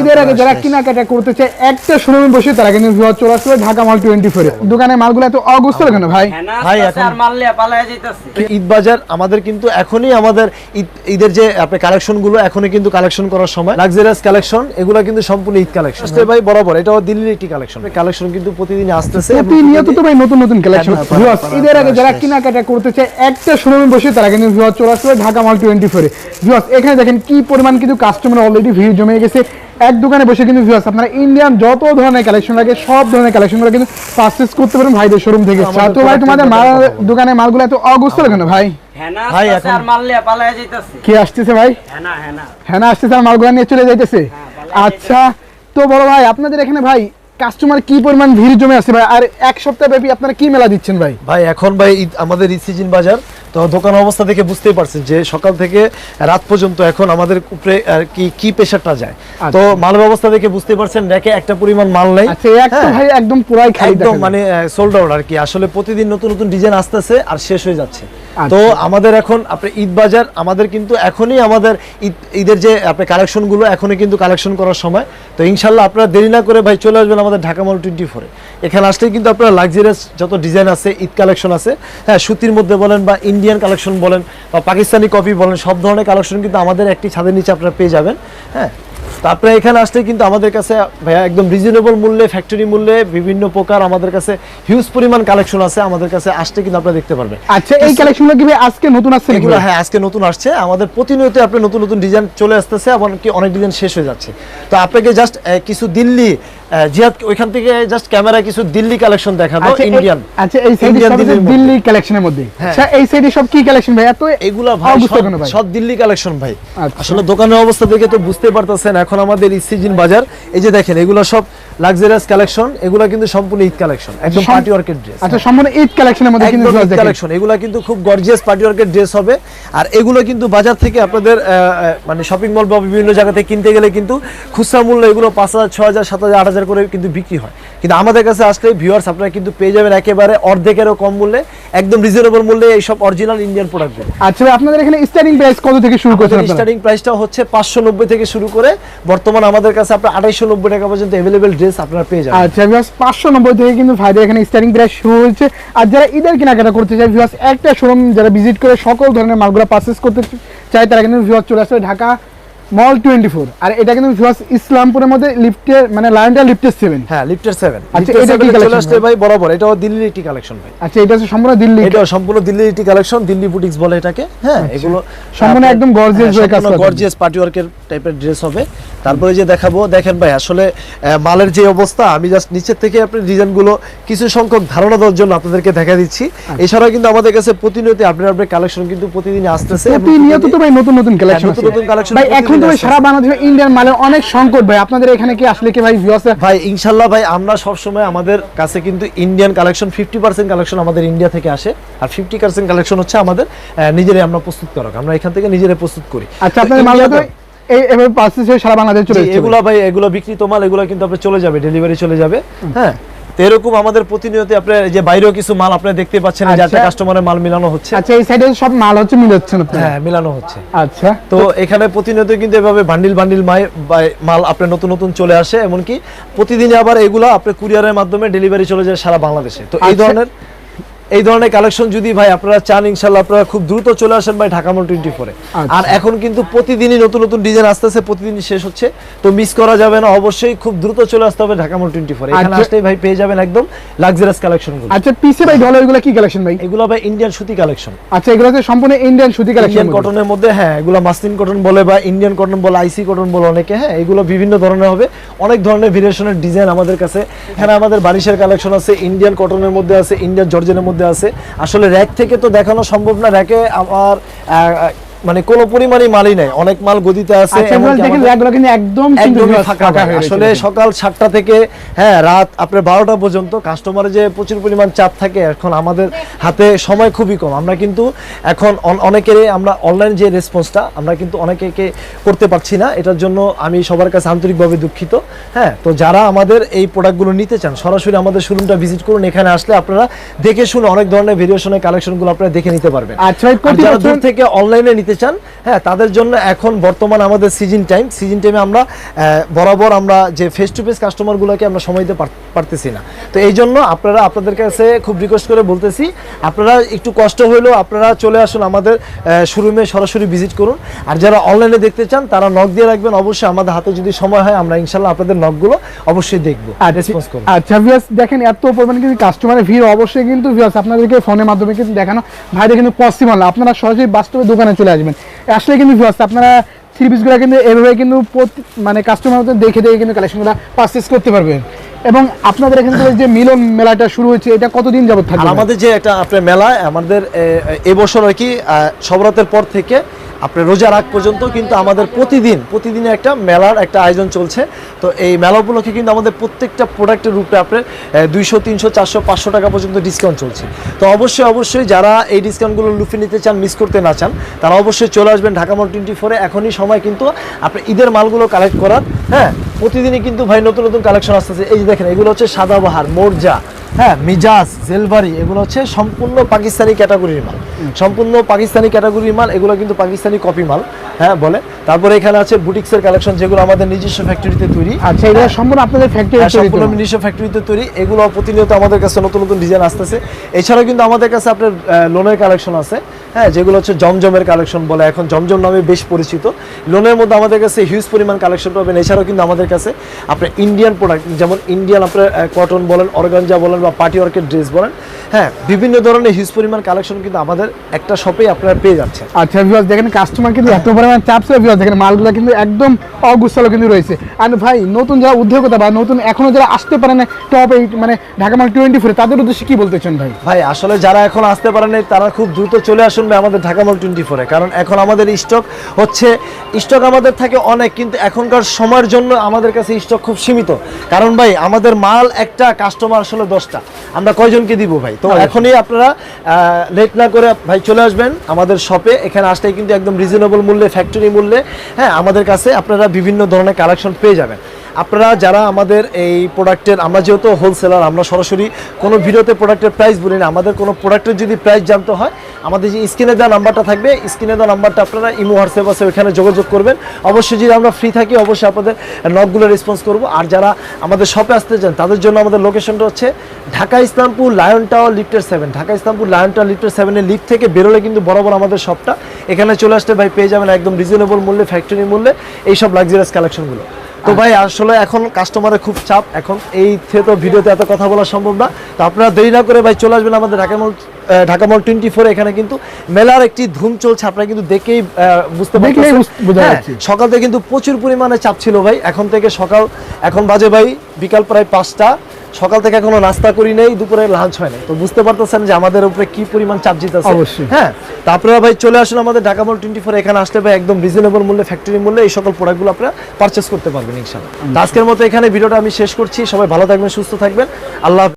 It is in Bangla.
ঈদের আগে যারা কেনাকাটা করতে চায় একটা শোরুমে বসে তারা কিন্তু চলে আসবে ঢাকা মাল টোয়েন্টি ফোরে দোকানে মালগুলো এত কেন ভাই? ভাই, ভাই ঈদ বাজার আমাদের কিন্তু এখনই আমাদের ঈদের যে আপনি কালেকশনগুলো এখনই কিন্তু কালেকশন করার সময়। লাক্সারিয়াস কালেকশন এগুলো কিন্তু সম্পূর্ণ ঈদ কালেকশন ভাই বরাবর এটাও দিল্লির একটি কালেকশন কালেকশন কিন্তু প্রতিদিন আসতেছে প্রতিনিয়ত তো ভাই নতুন নতুন কালেকশন হ্যাঁ, ঈদের আগে যারা কেনাকাটা করতে চায় একটা শোরুমে বসে তারা কিন্তু চলে আসবে ঢাকা মাল টোয়েন্টি ফোরে এখানে দেখেন কি পরিমাণ কিন্তু কাস্টমার অলরেডি ভিড় জমে গেছে। এক দোকানে বসে কিন্তু ভিউয়ার্স আপনারা ইন্ডিয়ান যত ধরনের কালেকশন লাগে সব ধরনের কালেকশনগুলো কিন্তু পারচেজ করতে পারেন ভাইদের শোরুম থেকে। তো ভাই তোমাদের মাল। দোকানে মালগুলো এত অগোস্তল কেন ভাই? ভাই, এখন- কে আসতেছে ভাই? হ্যাঁ আসতেছে আর মালগুলো নিয়ে চলে যাইতেছে। আচ্ছা তো বড় ভাই আপনাদের এখানে ভাই কাস্টমার কি পরিমাণ ভিড় জমে আছে ভাই? আর এক সপ্তাহ ব্যাপী আপনারা কি মেলা দিচ্ছেন ভাই? ভাই এখন ভাই আমাদের ঈদ সিজন বাজার তো দোকান অবস্থা থেকে বুঝতেই পারছেন যে সকাল থেকে রাত পর্যন্ত এখন আমাদের উপরে আর কি কি প্রেশারটা যায়। তো মাল ব্যবস্থা দেখে বুঝতে পারছেন রেখে একটা পরিমাণ মাল নেই। আচ্ছা হ্যাঁ। ভাই একদম পুরাই খাই একদম মানে সোল্ড আউট আর কি। আসলে প্রতিদিন নতুন নতুন ডিজাইন আসতেছে আর শেষ হয়ে যাচ্ছে। আচ্ছা। তো আমাদের এখন, আপনি ঈদ বাজার আমাদের কিন্তু এখনই আমাদের ঈদ, ঈদের যে আপনি কালেকশনগুলো এখনই কিন্তু কালেকশন করার সময়। তো ইনশাল্লাহ আপনারা দেরি না করে ভাই চলে আসবেন আমাদের ঢাকা মল টোয়েন্টি ফোরে এখানে আসলে কিন্তু আপনারা লাক্সারিয়াস যত ডিজাইন আছে, ঈদ কালেকশন আছে হ্যাঁ সুতির মধ্যে বলেন বা ইন্ডিয়ান কালেকশন বলেন বা পাকিস্তানি কপি বলেন, সব ধরনের কালেকশন কিন্তু আমাদের একটি ছাদের নিচে আপনারা পেয়ে যাবেন হ্যাঁ। তো আপনারা এখানে আসলে কিন্তু আমাদের কাছে ভাইয়া একদম রিজনেবল মূল্যে ফ্যাক্টরি মূল্যে বিভিন্ন প্রকার আমাদের কাছে হিউজ পরিমাণ কালেকশন আছে আমাদের কাছে আসতে কিন্তু আপনারা দেখতে পারবেন। আচ্ছা এই কালেকশনগুলো কি আজকে নতুন আসছে এগুলো হ্যাঁ আজকে নতুন আসছে। আমাদের প্রতিনিয়ত আপনি নতুন নতুন ডিজাইন চলে আসতেছে এমনকি অনেক ডিজাইন শেষ হয়ে যাচ্ছে। তো আপনাকে জাস্ট কিছু দিল্লি জিহাদ ওইখান থেকে জাস্ট ক্যামেরা কিছু দিল্লি কালেকশন দেখাবো আচ্ছা ইন্ডিয়ান আচ্ছা এই সাইডে। দিল্লি কালেকশনের মধ্যে হ্যাঁ। আচ্ছা এই সাইডে সব কি কালেকশন ভাই এত এগুলা ভাই সব- দিল্লি কালেকশন ভাই আচ্ছা। আসলে দোকানের অবস্থা দেখে তো বুঝতে পারতেছেন এখন আমাদের ঈদ সিজন বাজার এই যে দেখেন এগুলো সব লাক্সারিয়াস কালেকশন এগুলো কিন্তু সম্পূর্ণ ঈদ কালেকশন একদম পার্টি ওয়ার্কের ড্রেস আচ্ছা সম্পূর্ণ ঈদ কালেকশনের মধ্যে কিন্তু ঈদ কালেকশন এগুলো কিন্তু খুব গর্জিয়াস পার্টি ওয়ার্কের ড্রেস হবে। আর এগুলো কিন্তু বাজার থেকে আপনাদের মানে শপিং মল বা বিভিন্ন জায়গা থেকে কিনতে গেলে কিন্তু খুচরা মূল্য এগুলো পাঁচ হাজার ছ হাজার সাত হাজার আট হাজার করে কিন্তু বিক্রি হয়। কিন্তু আমাদের কাছে আসলে ভিউয়ার্স আপনারা কিন্তু পেয়ে যাবেন একেবারে অর্ধেকেরও কম মূল্যে একদম রিজনেবল মূল্যে এইসব অরিজিনাল ইন্ডিয়ান প্রোডাক্টগুলো আচ্ছা আপনাদের এখানে স্টার্টিং প্রাইস কত থেকে শুরু করছেন আপনারা? স্টার্টিং প্রাইসটা হচ্ছে পাঁচশো নব্বই থেকে শুরু করে বর্তমান আমাদের কাছে আপনার আঠাইশো নব্বই টাকা পর্যন্ত অ্যাভেলেবেল ড্রেস আপনারা পেয়ে যাবেন। আচ্ছা ভিউয়ার্স পাঁচশো নব্বই থেকে কিন্তু ভাইদের এখানে স্টার্টিং প্রাইস শুরু হচ্ছে আর যারা ঈদের কেনাকাটা করতে চায় ভিউয়ার্স একটা শোরুম যারা ভিজিট করে সকল ধরনের মালগুলো পারচেস করতে চায় তারা কিন্তু ভিউয়ার্স চলে আসবে ঢাকা মল টোয়েন্টি ফোর আর এটা কিন্তু ভিউয়ার্স ইসলামপুরের মধ্যে লিফটের মানে লাইনটা লিফটের সেভেন হ্যাঁ লিফটার সেভেন আচ্ছা, এটা কি collection আসছে ভাই? বরাবর। এটাও দিল্লির একটি কালেকশন ভাই। আচ্ছা এটা হচ্ছে সম্পূর্ণ দিল্লি এটা সম্পূর্ণ দিল্লির একটি কালেকশন দিল্লি বুটিক্স বলে এটাকে। হ্যাঁ এগুলো আচ্ছা। সম্পূর্ণ একদম gorgeous হয়ে কাজ করা গর্জিয়াস পার্টি ওয়ার্কের টাইপের ড্রেস হবে। তারপরে যে দেখাবো দেখেন ভাই আসলে মালের যে অবস্থা আমি জাস্ট নিচের থেকে আপনি ডিজাইনগুলো কিছু সংখ্যক ধারণা দেওয়ার জন্য আপনাদেরকে দেখা দিচ্ছি। আচ্ছা। এছাড়াও কিন্তু আমাদের কাছে প্রতিনিয়ত আপডেট আপডেট কালেকশন কিন্তু প্রতিদিন আসতেছে। প্রতিনিয়ত তো ভাই নতুন নতুন কালেকশন নতুন নতুন collection ভাই এখন তো ভাই সারা বাংলাদেশে ইন্ডিয়ান মালের অনেক সংকট ভাই। আপনাদের এখানে কি আসলে কি ভাই ভিউয়ার্স ভাই ইনশাল্লাহ ভাই আমরা সবসময় আমাদের কাছে কিন্তু Indian collection fifty percent collection আমাদের ইন্ডিয়া থেকে আসে। আর ফিফটি পার্সেন্ট কালেকশন হচ্ছে আমাদের নিজেরাই আমরা প্রস্তুত করা। আমরা এখান থেকে নিজেরাই প্রস্তুত করি। আচ্ছা আপনাদের এই এভাবে সারা বাংলাদেশে চলে এগুলো ভাই এগুলো বিক্রিত মাল এগুলো কিন্তু আপনার চলে যাবে ডেলিভারি চলে যাবে। হ্যাঁ তো এরকম আমাদের প্রতিনিয়ত আপনার যে বাইরেও কিছু মাল আপনি দেখতে পাচ্ছেন যে একটা আচ্ছা। কাস্টমারের মাল মিলানো হচ্ছে। আচ্ছা এই সাইডে সব মাল হচ্ছে না হ্যাঁ মিলানো হচ্ছে। আচ্ছা। তো এখানে প্রতিনিয়ত কিন্তু এভাবে বান্ডিল বান্ডিল মাল আপনার নতুন নতুন চলে আসে এমনকি প্রতিদিন আবার এগুলো আপনার কুরিয়ারের মাধ্যমে ডেলিভারি চলে যায় সারা বাংলাদেশে। তো এই আচ্ছা। ধরনের এই ধরনের কালেকশন যদি ভাই আপনারা চান ইনশাল্লাহ আপনারা খুব দ্রুত চলে আসেন ভাই ঢাকা মল টোয়েন্টি ফোরে। আর এখন কিন্তু প্রতিদিনই নতুন নতুন ডিজাইন আসতেছে প্রতিদিনই শেষ হচ্ছে। তো মিস করা যাবে না অবশ্যই খুব দ্রুত চলে আসতে হবে ঢাকা মল টোয়েন্টি ফোরে এখানে আচ্ছা। আসলেই ভাই পেয়ে যাবেন একদম লাক্সারিয়াস কালেকশনগুলো আচ্ছা পিসে ভাই ডলার এগুলো কি কালেকশন ভাই? এগুলো ভাই ইন্ডিয়ান সুতি কালেকশন আচ্ছা এগুলো হচ্ছে সম্পূর্ণ ইন্ডিয়ান সুতি কালেকশন ইন্ডিয়ান কটনের মধ্যে হ্যাঁ এগুলো মাসলিন কটন বলে বা ইন্ডিয়ান কটন বলে আইসি কটন বলে অনেকে হ্যাঁ এগুলো বিভিন্ন ধরনের হবে। অনেক ধরনের ভেরিয়েশনের ডিজাইন আমাদের কাছে। এখানে আমাদের বারিশের কালেকশন আছে ইন্ডিয়ান কটনের মধ্যে আছে ইন্ডিয়ান জর্জেনের মধ্যে আছে। আসলে র্যাক থেকে তো দেখানো সম্ভব না। র্যাকে আমার মানে কোনো পরিমাণই মালই নাই। অনেক মাল গদিতে আছে আচ্ছা একদম আসলে সকাল সাতটা থেকে হ্যাঁ রাত আপনার বারোটা পর্যন্ত কাস্টমারের যে প্রচুর পরিমাণ চাপ থাকে এখন আমাদের হাতে সময় খুবই কম। আমরা কিন্তু এখন অন- অনেকেরই আমরা অনলাইন যে রেসপন্সটা আমরা কিন্তু অনেকে করতে পারছি না। এটার জন্য আমি সবার কাছে আন্তরিকভাবে দুঃখিত। হ্যাঁ তো যারা আমাদের এই প্রোডাক্টগুলো নিতে চান সরাসরি আমাদের শোরুমটা ভিজিট করুন। এখানে আসলে আপনারা দেখে শুনে অনেক ধরনের ভেরিয়েশনের কালেকশনগুলো আপনারা দেখে নিতে পারবেন। আচ্ছা দূর থেকে অনলাইনে নিতে চান হ্যাঁ তাদের জন্য এখন বর্তমান আমাদের সিজন টাইম। সিজন টাইমে আমরা বরাবর আমরা যে ফেস টু ফেস কাস্টমারগুলোকে আমরা সময় দিতে পার- পারতেছি না। তো এই জন্য আপনারা আপনাদের কাছে খুব রিকোয়েস্ট করে বলতেছি আপনারা একটু কষ্ট হলেও আপনারা চলে আসুন আমাদের শোরুমে সরাসরি ভিজিট করুন। আর যারা অনলাইনে দেখতে চান তারা নক দিয়ে রাখবেন। অবশ্যই আমাদের হাতে যদি সময় হয় আমরা ইনশাল্লাহ আপনাদের নকগুলো অবশ্যই দেখব। আচ্ছা ভিউয়ার্স দেখেন এত পরিমাণে কিন্তু কাস্টমারের ভিড় অবশ্যই কিন্তু ভিউয়ার্স আপনাদেরকে ফোনের মাধ্যমে কিন্তু দেখানো। ভাইদের কিন্তু পসিবল আপনারা সরাসরি বাস্তবে দোকানে চলে আসবেন। আসলে কিন্তু ভিউয়ার্স আপনারা থ্রি পিসগুলো কিন্তু এভাবে কিন্তু মানে কাস্টমার মতো দেখে দেখে কিন্তু কালেকশনগুলো পারচেস করতে পারবেন। এবং আপনাদের এখান থেকে যে মিলন মেলাটা শুরু হয়েছে এটা কতদিন যাবত থাকবে আমাদের যে একটা আপনার মেলা আমাদের এবছর আর কি সবরাতের পর থেকে আপনার রোজার আগ পর্যন্ত কিন্তু আমাদের প্রতিদিন প্রতিদিনে একটা মেলার একটা আয়োজন চলছে। তো এই মেলা উপলক্ষে কিন্তু আমাদের প্রত্যেকটা প্রোডাক্টের রূপে আপনার দুইশো, তিনশো, চারশো, পাঁচশো টাকা পর্যন্ত ডিসকাউন্ট চলছে। তো অবশ্যই অবশ্যই যারা এই ডিসকাউন্টগুলো লুফে নিতে চান মিস করতে না চান, তারা অবশ্যই চলে আসবেন ঢাকা মল টোয়েন্টি ফোরে এখনই সময় কিন্তু আপনার ঈদের মালগুলো কালেক্ট করার। হ্যাঁ প্রতিদিনই কিন্তু ভাই নতুন নতুন কালেকশন আসতেছে। এই যে দেখেন, এগুলো হচ্ছে সাদাবাহার মোরজা। হ্যাঁ মিজাজ জেলভারি এগুলো হচ্ছে সম্পূর্ণ পাকিস্তানি ক্যাটাগরির মাল। সম্পূর্ণ পাকিস্তানি ক্যাটাগরির মাল, এগুলো কিন্তু পাকিস্তানি কপি মাল। হ্যাঁ বলে তারপরে এখানে আছে বুটিক্সের কালেকশন যেগুলো আমাদের নিজস্ব ফ্যাক্টরিতে তৈরি। আচ্ছা এগুলো সম্পূর্ণ আপনাদের ফ্যাক্টরি হ্যাঁ, সম্পূর্ণ নিজস্ব ফ্যাক্টরিতে তৈরি। এগুলো প্রতিনিয়ত আমাদের কাছে নতুন নতুন ডিজাইন আসতেছে। এছাড়াও কিন্তু আমাদের কাছে আপনার লোনের কালেকশন আছে। হ্যাঁ যেগুলো হচ্ছে জমজমের কালেকশন বলে। এখন জমজম নামে বেশ পরিচিত। লোনের মধ্যে আমাদের কাছে হিউজ পরিমাণ কালেকশন পাবেন। এছাড়াও কিন্তু আমাদের কাছে আপনার ইন্ডিয়ান প্রোডাক্ট যেমন ইন্ডিয়ান আপনার কটন বলেন অর্গানজা বলেন বা পার্টি ওয়ার্কের ড্রেস বলেন। হ্যাঁ বিভিন্ন ধরনের হিউজ পরিমাণ কালেকশন কিন্তু আমাদের একটা শপেই আপনারা পেয়ে যাচ্ছেন। আচ্ছা দেখেন কাস্টমার কিন্তু এত পরিমাণ চাপ ছিল ভিউয়ার্স দেখেন মালগুলো কিন্তু একদম অগুছালো কিন্তু রয়েছে। আর ভাই নতুন যারা উদ্যোগতা বা নতুন এখনও যারা আসতে পারে না টপ এইট মানে ঢাকা মাল টোয়েন্টি ফোরে তাদের উদ্দেশ্যে কি বলতে চান ভাই? ভাই আসলে যারা এখন আসতে পারেন নাই, তারা খুব দ্রুত চলে আসুন আমাদের ঢাকা মল টোয়েন্টি ফোরে কারণ এখন আমাদের স্টক হচ্ছে স্টক আমাদের থাকে অনেক কিন্তু এখনকার সময়ের জন্য আমাদের কাছে স্টক খুব সীমিত। কারণ ভাই আমাদের মাল একটা কাস্টমার আসলে দশটা। আমরা কয়জনকে দিব ভাই? তো এখনই আপনারা লেট না করে ভাই চলে আসবেন আমাদের শপে এখানে আসলে কিন্তু একদম রিজনেবল মূল্যে ফ্যাক্টরি মূল্যে হ্যাঁ আমাদের কাছে আপনারা বিভিন্ন ধরনের কালেকশন পেয়ে যাবেন। আপনারা যারা আমাদের এই প্রোডাক্টের আমরা যেহেতু হোলসেলার আমরা সরাসরি কোনো ভিডিওতে প্রোডাক্টের প্রাইস বলি না, আমাদের কোনো প্রোডাক্টের যদি প্রাইস জানতে হয়, আমাদের যে স্ক্রিনে দেওয়া নাম্বারটা থাকবে, স্ক্রিনে দেওয়া নাম্বারটা আপনারা ইমো হোয়াটসঅ্যাপ আছে, ওইখানে যোগাযোগ করবেন। অবশ্যই যদি আমরা ফ্রি থাকি, অবশ্যই আপনাদের নকগুলো রেসপন্স করব। আর যারা আমাদের শপে আসতে চান, তাদের জন্য আমাদের লোকেশনটা হচ্ছে ঢাকা ইসলামপুর লায়ন টাওয়ার লিফটের seven Dhaka Islampur Lion Tower লিফটের সেভেনের লিফট থেকে বেরোলে কিন্তু বরাবর আমাদের শপটা এখানে চলে আসতে ভাই, পেয়ে যাবেন একদম রিজনেবল মূল্যে ফ্যাক্টরি মূল্যে, এইসব লাক্সারিয়াস কালেকশনগুলো তো ভাই আসলে এখন কাস্টমারের খুব চাপ। এখন এই তো ভিডিওতে এত কথা বলা সম্ভব না। তো আপনারা দেরি না করে ভাই চলে আসবেন আমাদের Dhaka mall Dhaka mall twenty four এখানে কিন্তু মেলার একটি ধুম চলছে। আপনারা কিন্তু দেখেই বুঝতে পারছি পারছেন যাচ্ছে। সকাল থেকে কিন্তু প্রচুর পরিমাণে চাপ ছিল ভাই। এখন থেকে সকাল এখন বাজে ভাই বিকাল প্রায় পাঁচটা। সকাল থেকে এখনও নাস্তা করি নেই দুপুরে লাঞ্চ হয় নাই। তো বুঝতে পারতেছেন যে আমাদের উপরে কি পরিমাণ চাপ জিতেছে। অবশ্যই। হ্যাঁ তারপরে আপনারা ভাই চলে আসুন আমাদের ঢাকা মল টোয়েন্টি ফোর এখানে আসলে ভাই একদম রিজনেবল মূল্যে ফ্যাক্টরি মূল্যে এই সকল প্রোডাক্টগুলো আপনারা পারচেস করতে পারবেন ইনশাল্লাহ আজকের মতো এখানে ভিডিওটা আমি শেষ করছি। সবাই ভালো থাকবেন সুস্থ থাকবেন। আল্লাহ।